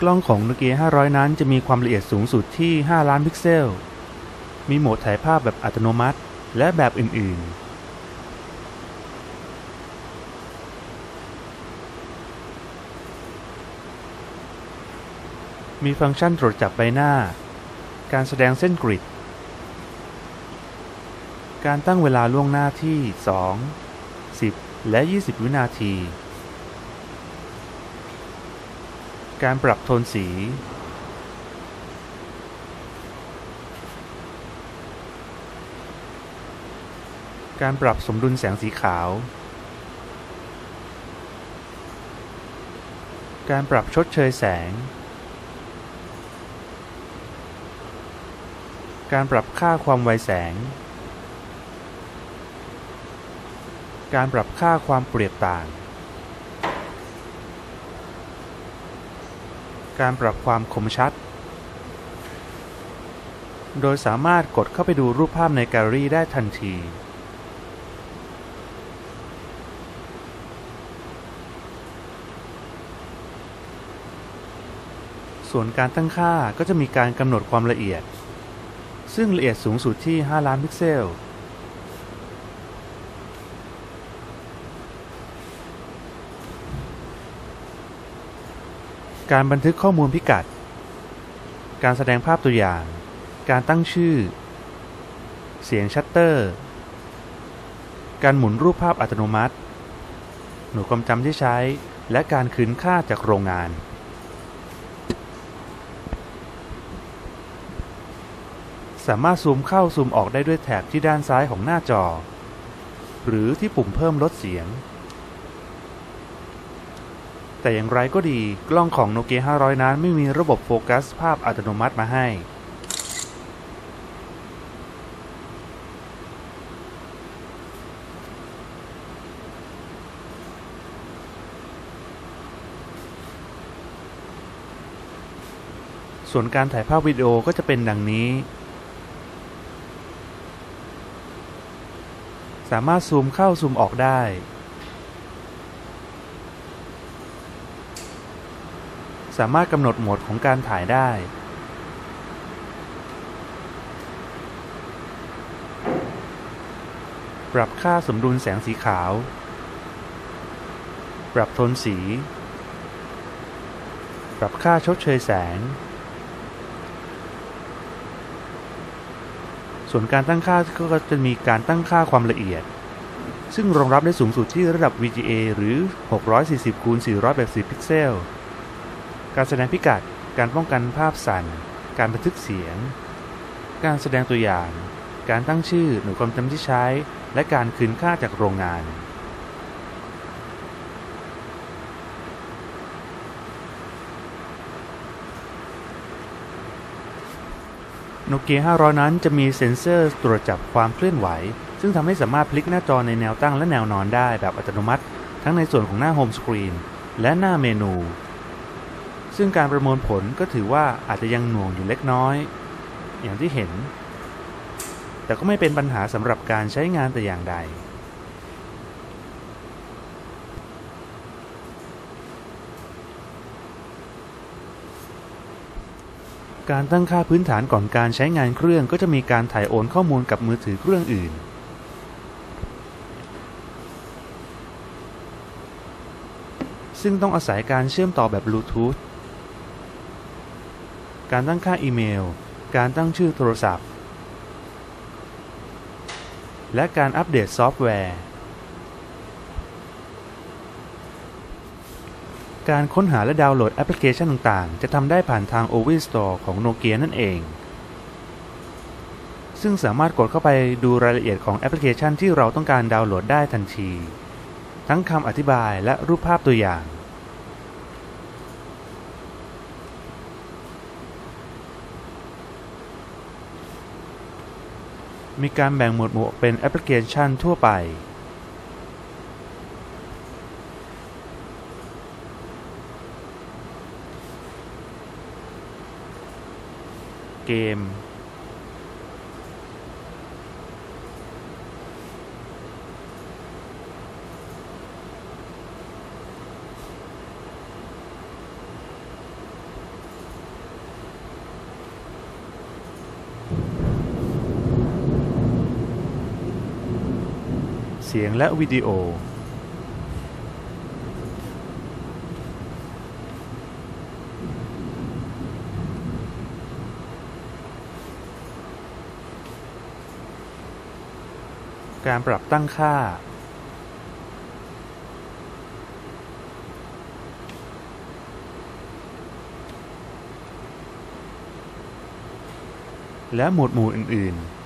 กล้องของ Nokia 500 นั้นจะมีความละเอียดสูงสุดที่ 5 ล้านพิกเซล มีโหมดถ่ายภาพแบบอัตโนมัติ และแบบอื่น ๆมีฟังก์ชันตรวจจับใบหน้า การแสดงเส้นกริด การตั้งเวลาล่วงหน้าที่ 2 10 และ 20 วินาที การปรับโทนสี การปรับสมดุลแสงสีขาว การปรับชดเชยแสง การปรับค่าความไวแสง การปรับค่าความเปรียบต่าง การปรับความคมชัด โดยสามารถกดเข้าไปดูรูปภาพในแกลเลอรี่ได้ทันที ส่วนการตั้งค่าก็จะมีการกำหนดความละเอียด ซึ่งละเอียดสูงสุดที่ 5 ล้านพิกเซล การบันทึกข้อมูลพิกัด การแสดงภาพตัวอย่าง การตั้งชื่อ เสียงชัตเตอร์ การหมุนรูปภาพอัตโนมัติ หน่วยความจำที่ใช้ และการคืนค่าจากโรงงาน สามารถซูมเข้าซูมออกได้ด้วยแถบที่ด้านซ้ายของหน้าจอ หรือที่ปุ่มเพิ่มลดเสียง แต่อย่างไรก็ดีกล้องของ Nokia 500 นั้นไม่มีระบบโฟกัสภาพอัตโนมัติมาให้ ส่วนการถ่ายภาพวิดีโอก็จะเป็นดังนี้ สามารถซูมเข้าซูมออกได้ สามารถกำหนดโหมดของการถ่ายได้ปรับค่าสมดุลแสงสีขาว ปรับโทนสี ปรับค่าชดเชยแสง ส่วนการตั้งค่าก็จะมีการตั้งค่าความละเอียด ซึ่งรองรับได้สูงสุดที่ระดับ VGA หรือ 640คูณ480 พิกเซล การแสดงพิกัด การป้องกันภาพสั่น การบันทึกเสียง การแสดงตัวอย่าง การตั้งชื่อหน่วยความจำที่ใช้ และการคืนค่าจากโรงงาน โนเกีย500 นั้นจะมีเซ็นเซอร์ตรวจจับความเคลื่อนไหว ซึ่งทำให้สามารถพลิกหน้าจอในแนวตั้งและแนวนอนได้แบบอัตโนมัติ ทั้งในส่วนของหน้าโฮมสกรีนและหน้าเมนู ซึ่งการประมวลผลก็ถือว่าอาจจะยังหน่วงอยู่เล็กน้อย อย่างที่เห็น แต่ก็ไม่เป็นปัญหาสำหรับการใช้งานแต่อย่างใด การตั้งค่าพื้นฐานก่อนการใช้งานเครื่องก็จะมีการถ่ายโอนข้อมูลกับมือถือเครื่องอื่นซึ่งต้องอาศัยการเชื่อมต่อแบบบลูทูธ การตั้งค่าอีเมล การตั้งชื่อโทรศัพท์ และการอัปเดตซอฟต์แวร์ การค้นหาและดาวน์โหลดแอปพลิเคชันต่างๆ จะทำได้ผ่านทาง o v i Store ของ Nokia นั่นเอง ซึ่งสามารถกดเข้าไปดูรายละเอียดของแอปพลิเคชันที่เราต้องการดาวน์โหลดได้ทันที ทั้งคำอธิบายและรูปภาพตัวอย่าง มีการแบ่งหมวดหมู่เป็นแอปพลิเคชันทั่วไปเกม เสียงและวิดีโอ การปรับตั้งค่า และหมวดหมู่อื่น ๆ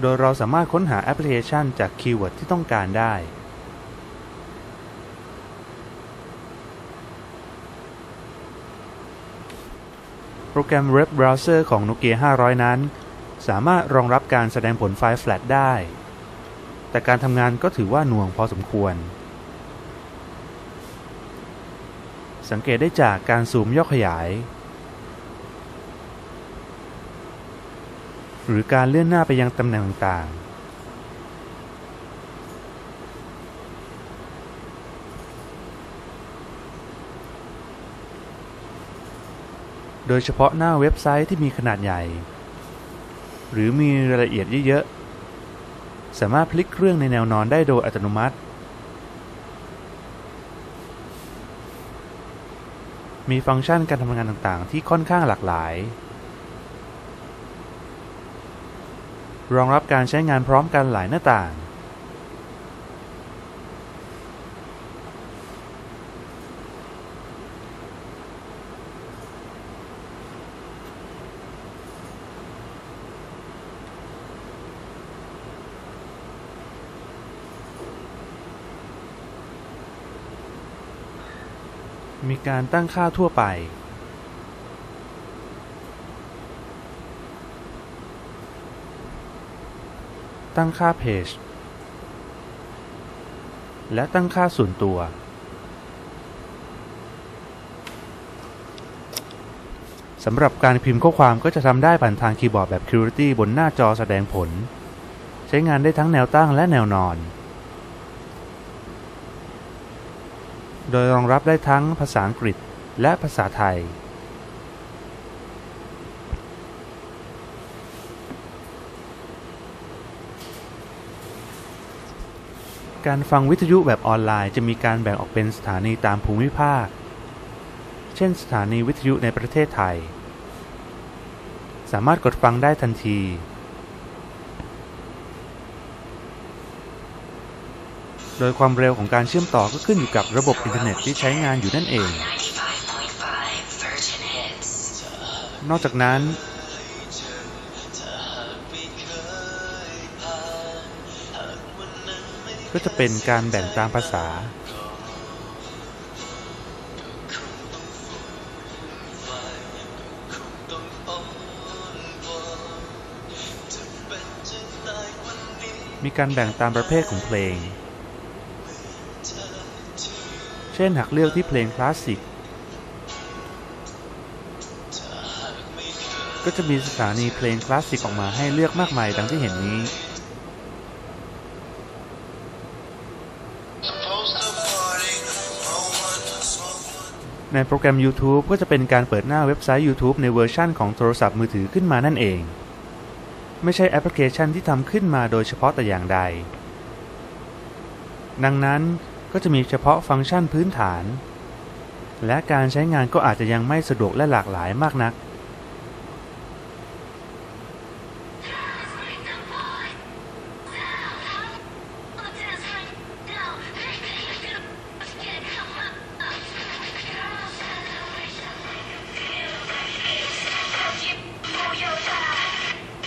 โดยเราสามารถค้นหาแอปพลิเคชันจากคีย์เวิร์ดที่ต้องการได้ โปรแกรม Web Browser ของ Nokia 500 นั้น สามารถรองรับการแสดงผลไฟล์ Flat ได้ แต่การทำงานก็ถือว่าหน่วงพอสมควร สังเกตได้จากการซูมย่อขยาย หรือการเลื่อนหน้าไปยังตำแหน่งต่างๆ โดยเฉพาะหน้าเว็บไซต์ที่มีขนาดใหญ่ หรือมีรายละเอียดเยอะๆ สามารถพลิกเครื่องในแนวนอนได้โดยอัตโนมัติ มีฟังก์ชันการทำงานต่างๆ ที่ค่อนข้างหลากหลาย รองรับการใช้งานพร้อมกันหลายหน้าต่าง มีการตั้งค่าทั่วไป ตั้งค่าเพจ และตั้งค่าส่วนตัว สำหรับการพิมพ์ข้อความก็จะทำได้ผ่านทางคีย์บอร์ดแบบ QWERTY บนหน้าจอแสดงผล ใช้งานได้ทั้งแนวตั้งและแนวนอน โดยรองรับได้ทั้งภาษาอังกฤษและภาษาไทย การฟังวิทยุแบบออนไลน์จะมีการแบ่งออกเป็นสถานีตามภูมิภาค เช่น สถานีวิทยุในประเทศไทย สามารถกดฟังได้ทันที โดยความเร็วของการเชื่อมต่อก็ขึ้นอยู่กับระบบอินเทอร์เน็ตที่ใช้งานอยู่นั่นเอง นอกจากนั้น ก็จะเป็นการแบ่งตามภาษา มีการแบ่งตามประเภทของเพลง เช่นหากเลือกที่เพลงคลาสสิก ก็จะมีสถานีเพลงคลาสสิกออกมาให้เลือกมากมายดังที่เห็นนี้ ในโปรแกรม YouTube ก็จะเป็นการเปิดหน้าเว็บไซต์ YouTube ในเวอร์ชั่นของโทรศัพท์มือถือขึ้นมานั่นเอง ไม่ใช่แอปพลิเคชันที่ทำขึ้นมาโดยเฉพาะแต่อย่างใด ดังนั้นก็จะมีเฉพาะฟังก์ชันพื้นฐาน และการใช้งานก็อาจจะยังไม่สะดวกและหลากหลายมากนัก